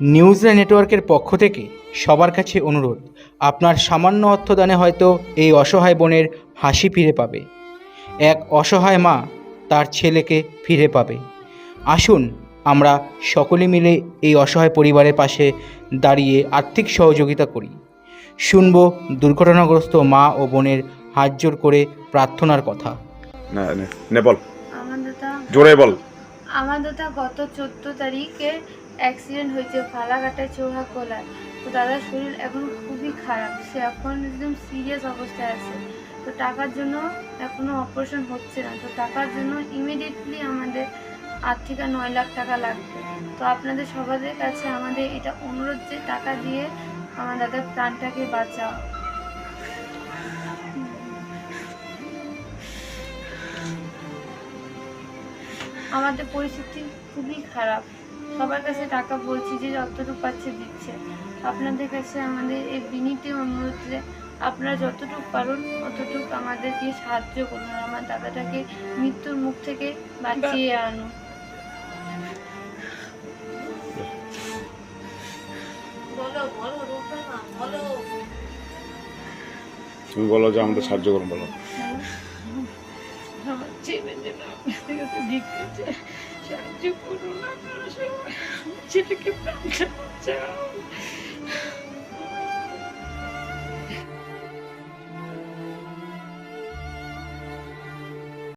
Newsland নেটওয়ার্কের পক্ষ থেকে সবার কাছে অনুরোধ আপনার সামান্য অর্থদানে হয়তো এই অসহায় বোনের হাসি ফিরে পাবে। এক অসহায় মা তার ছেলেকে ফিরে পাবে। আসুন আমরা সকলে মিলে এই অসহায় পরিবারের পাশে দাঁড়িয়ে আর্থিক সহযোগিতা করি। শুনব দুর্ঘটনাগ্রস্ত মা ও বোনের হাত জোর করে প্রার্থনার কথা। না নে, নে বল। আমাদের জোরে বল। আমাদের তো গত চোদ্দ তারিখে অ্যাক্সিডেন্ট হয়েছে, ফালাকাটায় চৌহা কোলায় তো দাদার শরীর এখন খুবই খারাপ। সে এখন একদম সিরিয়াস অবস্থায় আছে। তো টাকার জন্য এখনও অপারেশন হচ্ছে না। তো টাকার জন্য ইমিডিয়েটলি আমাদের আট থেকে নয় লাখ টাকা লাগবে। তো আপনাদের সবাদের কাছে আমাদের এটা অনুরোধ যে টাকা দিয়ে আমার দাদার প্রাণটাকে বাঁচাও। আমাদের পরিস্থিতি খুবই খারাপ। সবার কাছে টাকা বলছি যে যতটুকু পাচ্ছে দিচ্ছে। আপনাদের কাছে আমাদের এই বিনীত অনুরোধ যে আপনারা যতটুকু পারুন অতটুকু আমাদেরকে সাহায্য করুন আর আমার দাদাটাকে মৃত্যুর মুখ থেকে বাঁচিয়ে আনুন। তুমি বলো যে আমাদের সাহায্য করুন বলো। আমার আপনাদের কাছে চাই। সাহায্য আপনারা সবাই। ছেলেকে বাঁচাও